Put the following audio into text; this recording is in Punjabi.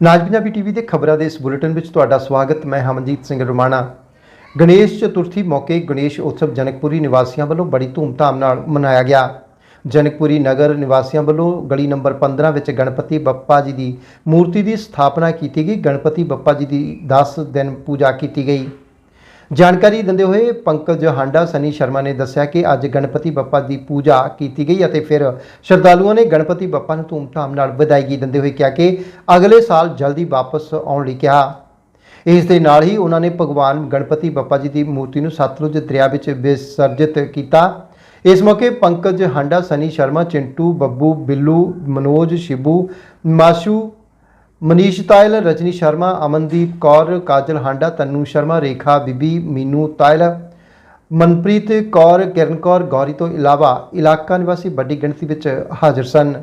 ਨਾਜ ਪੰਜਾਬੀ ਟੀਵੀ ਦੇ ਖਬਰਾਂ ਦੇ ਇਸ ਬੁਲੇਟਿਨ ਵਿੱਚ ਤੁਹਾਡਾ ਸਵਾਗਤ, ਮੈਂ ਹਮਨਜੀਤ ਸਿੰਘ ਰਮਾਣਾ। ਗਣੇਸ਼ ਚਤੁਰਥੀ ਮੌਕੇ ਗਣੇਸ਼ ਉਤਸਵ ਜਨਕਪੁਰੀ ਨਿਵਾਸੀਆਂ ਵੱਲੋਂ ਬੜੀ ਧੂਮਧਾਮ ਨਾਲ ਮਨਾਇਆ ਗਿਆ। ਜਨਕਪੁਰੀ ਨਗਰ ਨਿਵਾਸੀਆਂ ਵੱਲੋਂ ਗਲੀ ਨੰਬਰ 15 ਵਿੱਚ ਗਣਪਤੀ ਬੱਪਾ ਜੀ ਦੀ ਮੂਰਤੀ ਦੀ ਸਥਾਪਨਾ ਕੀਤੀ ਗਈ। ਗਣਪਤੀ ਬੱਪਾ ਜੀ ਦੀ 10 ਦਿਨ ਪੂਜਾ ਕੀਤੀ ਗਈ। ਜਾਣਕਾਰੀ ਦਿੰਦੇ ਹੋਏ ਪੰਕਜ ਹਾਂਡਾ ਸਨੀ ਸ਼ਰਮਾ ਨੇ ਦੱਸਿਆ ਕਿ ਅੱਜ ਗਣਪਤੀ ਬੱਪਾ ਦੀ ਪੂਜਾ ਕੀਤੀ ਗਈ ਅਤੇ ਫਿਰ ਸ਼ਰਧਾਲੂਆਂ ਨੇ ਗਣਪਤੀ ਬੱਪਾ ਨੂੰ ਧੂਮਧਾਮ ਨਾਲ ਵਧਾਈ ਦਿੰਦੇ ਹੋਏ ਕਿਹਾ ਕਿ ਅਗਲੇ ਸਾਲ ਜਲਦੀ ਵਾਪਸ ਆਉਣ ਲਈ ਕਿਹਾ। ਇਸ ਦੇ ਨਾਲ ਹੀ ਉਹਨਾਂ ਨੇ ਭਗਵਾਨ ਗਣਪਤੀ ਬੱਪਾ ਜੀ ਦੀ ਮੂਰਤੀ ਨੂੰ ਸਤਲੁਜ ਦਰਿਆ ਵਿੱਚ ਵਿਸਰਜਿਤ ਕੀਤਾ। ਇਸ ਮੌਕੇ ਪੰਕਜ ਹਾਂਡਾ ਸਨੀ ਸ਼ਰਮਾ, ਚਿੰਟੂ, ਬੱਬੂ, ਬਿੱਲੂ, ਮਨੋਜ, ਸ਼ਿਬੂ, ਮਾਸ਼ੂ ਮਨੀਸ਼ ਤਾਇਲ, ਰਜਨੀ ਸ਼ਰਮਾ, ਅਮਨਦੀਪ ਕੌਰ, ਕਾਜਲ ਹਾਂਡਾ, ਤੰਨੂ ਸ਼ਰਮਾ, ਰੇਖਾ, ਬੀਬੀ, ਮੀਨੂ ਤਾਇਲ, ਮਨਪ੍ਰੀਤ ਕੌਰ, ਕਿਰਨ ਕੌਰ, ਗੌਰੀ ਤੋਂ ਇਲਾਵਾ ਇਲਾਕਾ ਨਿਵਾਸੀ ਵੱਡੀ ਗਿਣਤੀ ਵਿੱਚ ਹਾਜ਼ਰ ਸਨ।